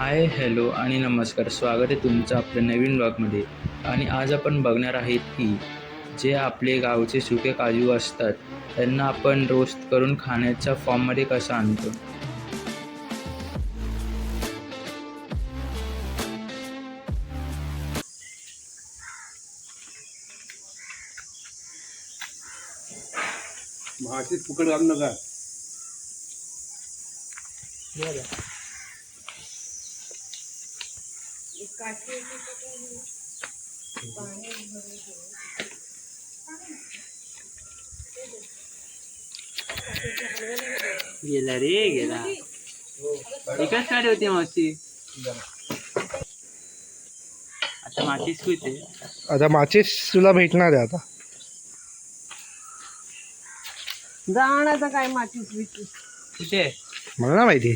Hi hello आणि नमस्कार. स्वागत आहे तुमचं आपल्या नवीन ब्लॉगमध्ये. आणि आज आपण बघणार आहेत की जे आपले गावचे सुके काजू असतात त्यांना आपण रोस्ट करून खाण्याच्या फॉर्ममध्ये कसं आणतो? भाषेत फुकट घालू नका. गेला रे गेला. एकाच गाडी होती मावशी. आता मातीच कुठे आता माचीस तुला भेटणार आहे आता. जाण्याचं काय मातीच बितीस कुठे मला ना माहिती.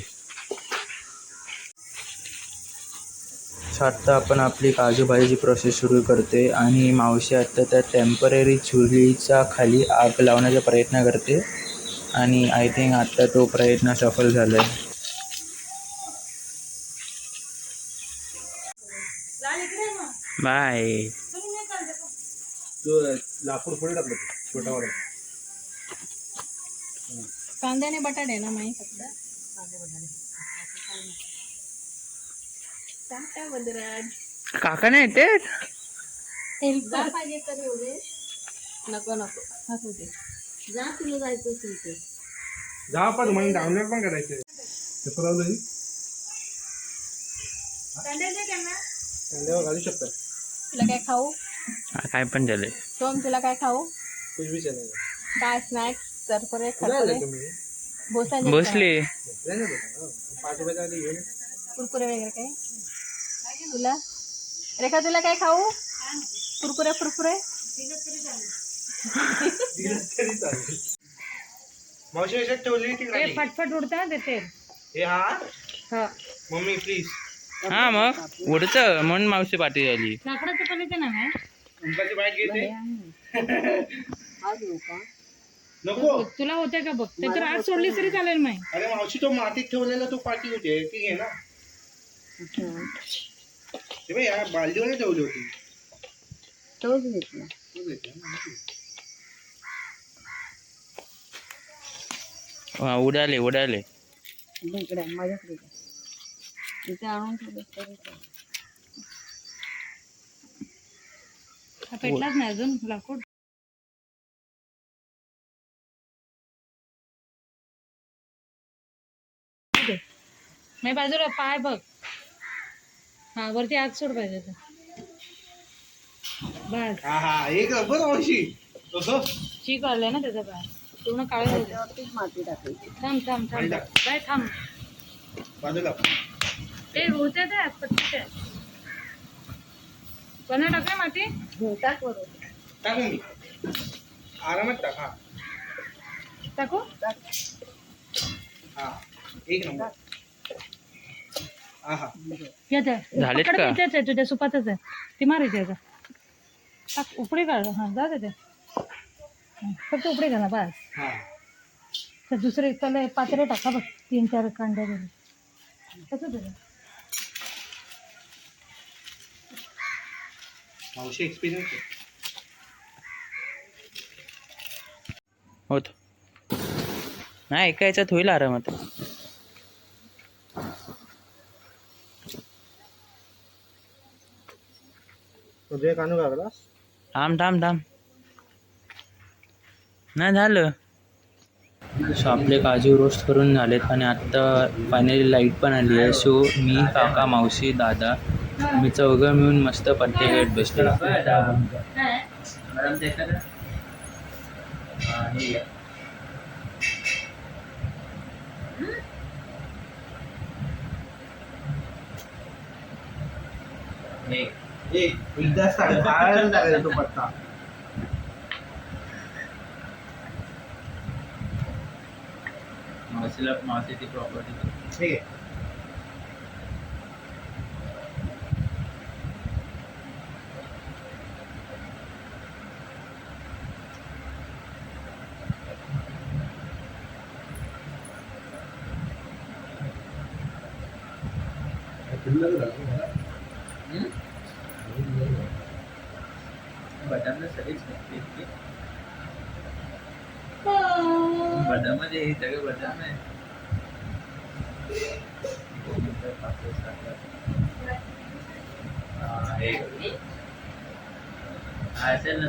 आता आपण आपली काजू भाजीची प्रोसेस सुरू करते आणि मावशी आता त्या टेंपररी चुलीच्या खाली आग लावण्याचा प्रयत्न करते. आणि आय थिंक आता तो प्रयत्न सफल झाला आहे बाय. लाकूड पुढे टाकलं छोटा वाला कांद्याने बटाटे ना माही फक्त टाटा काका नाही ते जा पाहिजे तर एवढे. नको नको. जा तुला जायचं असेल ते जा पण मग डाउनलोड पण करायचं कसं लावलं कांद्यावर घालू शकतात तुला काय खाऊ? काय पण झालंय. सोम तुला काय खाऊ? कुछ भी चलेगा काय स्नॅक्स सरपरे खरपरे? ना बेटा, पाच घेऊन कुरकुरे वगैरे काय तुला? रेखा तुला काय खाऊ? कुरकुरे कुरकुरे. मावशी याच्यात ठेवली ती खाली. फटफट उडता देते हे हा? हा. मम्मी प्लीज हा मग. उडत म्हणून मावशी पाठी झाली लाकडाचं ना नाही उंबाची बाईट घेते नको. तुला होते का बघ? ते तर आज सोडली तरी चालेल माही अरे मावशी तो मातीत ठेवलेला तो पाठी होते. ती घे ना. हे बाई या बालदीवर ठेवली होती. तोच घेतला. हा, उडाले उडाले. पेटलाच नाही अजून लाकूड नाही बाजूला पाय बघ. हा वरती आग सोड पाहिजे. बस हा हा एक तसं? चीक आलंय ना त्याचा पाय पूर्ण काळे झाले. थांब थांब थांब. बाय थांब. बाजूला. ते होते ते पटकन ते. कोणा टाकले माती. टाक बरोबर टाकू मी. आरामात टाक हा. टाकू? हा एक नंबर. हा हा झालेत का? आहे तुझ्या सुपातच आहे. ती मार इथे आता टाक उपडी काढ हा जा हा, फक्त उपडी घाला बस. हा. तर दुसरे त्याला पात्रे टाका बघ तीन चार कांड्या घरी कसं तुझं मावशी एक्सपिरियन्स होत. नाही एका याच्यात होईल आरामात. तुझे कानू कागला थांब थांब थांब. नाही झालं. सो आपले काजू रोस्ट करून झालेत आणि आत्ता फायनली लाइट पण आली आहे. सो मी काका मावशी दादा मी चौघं मिळून मस्त पट्टे खेळत बसले. एक एकदा सांग बाहेर टाकायचा तो पत्ता मावशीला मावशीची प्रॉपर्टी ठीक आहे बदामला सगळीच माहिती आहे की. बदामध्ये हे सगळे बदाम आहे. असेल ना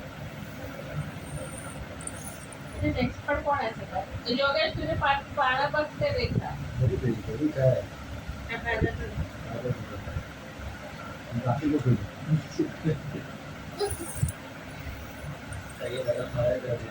बघ एक्सपर्ट कोण आहे सगळं? योगेश तुझे पाठ पाळा बघते. काय हा, झालं. सुटलं. ओ पप्पा खा गा, खा गा, पाय घे.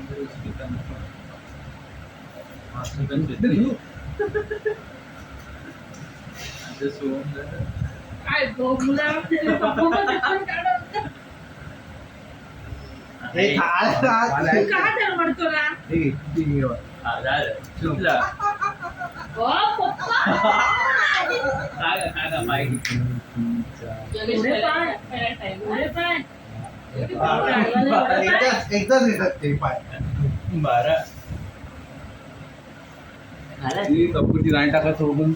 योगेश पुढे त्याला पाय. खायला time पुढे आहे. एकदाच एकदाच येतात ते पाय. बारा. कपूरची राणी टाका सोडून